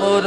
মোর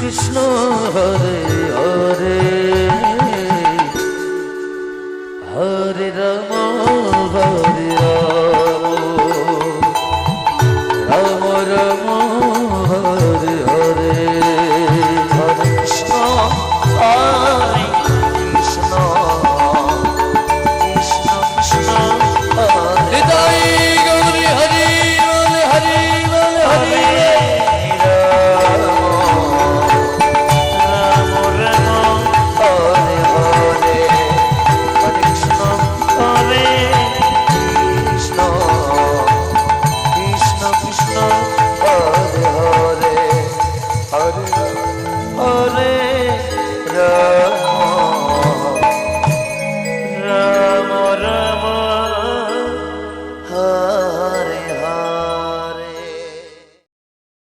Krishna Hare Hare.